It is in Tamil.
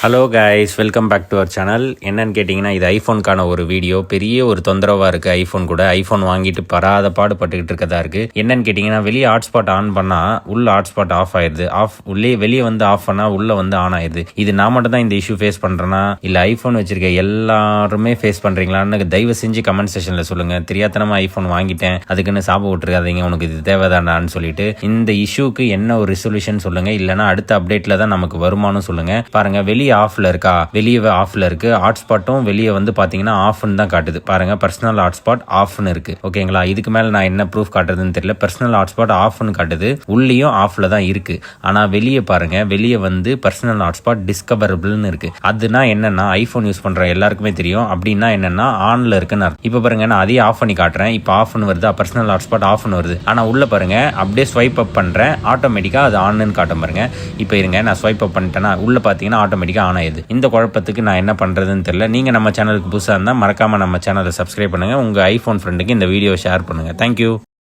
Hello guys welcome back to our channel என்னன்னு கேட்டிங்கன்னா இது ஐஃபோனுக்கான ஒரு வீடியோ. பெரிய ஒரு தொந்தரவாக இருக்குது ஐஃபோன் கூட. ஐஃபோன் வாங்கிட்டு பராத பாடுபட்டுக்கிட்டு இருக்கதா இருக்குது என்னன்னு கேட்டிங்கன்னா வெளியே ஹாட்ஸ்பாட் ஆன் பண்ணால் உள்ள ஹாட்ஸ்பாட் ஆஃப் ஆயிடுது. ஆஃப் உள்ளே வெளியே வந்து ஆஃப் பண்ணால் உள்ளே வந்து ஆன் ஆயிடுது. இது நான் மட்டும் தான் இந்த இஷ்யூ ஃபேஸ் பண்ணுறேன்னா இல்லை ஐஃபோன் வச்சுருக்க எல்லாருமே ஃபேஸ் பண்ணுறீங்களான்னு தயவு செஞ்சு கமெண்ட் செஷனில் சொல்லுங்கள் தெரியாதனமாக ஐஃபோன் வாங்கிட்டேன். அதுக்குன்னு சாப்பிட விட்டுருக்காதீங்க. உனக்கு இது தேவைதானான்னு சொல்லிட்டு. இந்த இஷ்யூக்கு என்ன ஒரு ரெசல்யூஷன் சொல்லுங்கள் இல்லைனா அடுத்த அப்டேட்டில் தான் நமக்கு வருமானம் சொல்லுங்கள் பாருங்கள் வெளியே ஆஃப்ல இருக்கா? வெளியே ஆஃப்ல இருக்கு. ஹாட்ஸ்பாட்டும் வெளியே வந்து பாத்தீங்கன்னா ஆஃப்னு தான் காட்டுது. பாருங்க பர்சனல் ஹாட்ஸ்பாட் ஆஃப்னு இருக்கு. ஓகேங்களா? இதுக்கு மேல நான் என்ன ப்ரூஃப் காட்டுறதுன்னு தெரியல. பர்சனல் ஹாட்ஸ்பாட் ஆஃப்னு காட்டுது. உள்ளேயும் ஆஃப்ல தான் இருக்கு. ஆனா வெளியே பாருங்க வெளியே வந்து பர்சனல் ஹாட்ஸ்பாட் டிஸ்கவரபிள்னு இருக்கு. அதுனா என்னன்னா ஐபோன் யூஸ் பண்ற எல்லாருக்குமே தெரியும். அப்படின்னா என்னன்னா ஆன்ல இருக்குன்னு இப்ப இப்போ பாருங்க நான் அதையே ஆஃப் பண்ணி காட்டுறேன். இப்போ ஆஃப்னு வருது? பர்சனல் ஹாட்ஸ்பாட் ஆஃப்னு வருது. ஆனா உள்ள பாருங்க அப்படியே ஸ்வைப் அப் பண்றேன். ஆட்டோமேட்டிக்கா அது ஆன்னு காட்டும் பாருங்க. இப்போ இருங்க நான் ஸ்வைப் அப் பண்ணிட்டேன்னா உள்ள பாத்தீங்கன்னா ஆட்டோமேட்டிக்கா ஆன் ஆயிடுது இந்த குழப்பத்துக்கு நான் என்ன பண்றதுன்னு தெரியல. நீங்கள் நம்ம சேனலுக்கு புதுசாக இருந்தால் மறக்காமல் நம்ம சேனலை சப்ஸ்கிரைப் பண்ணுங்க. உங்க ஐஃபோன் ஃப்ரெண்டுக்கு இந்த வீடியோ ஷேர் பண்ணுங்க. தேங்க்யூ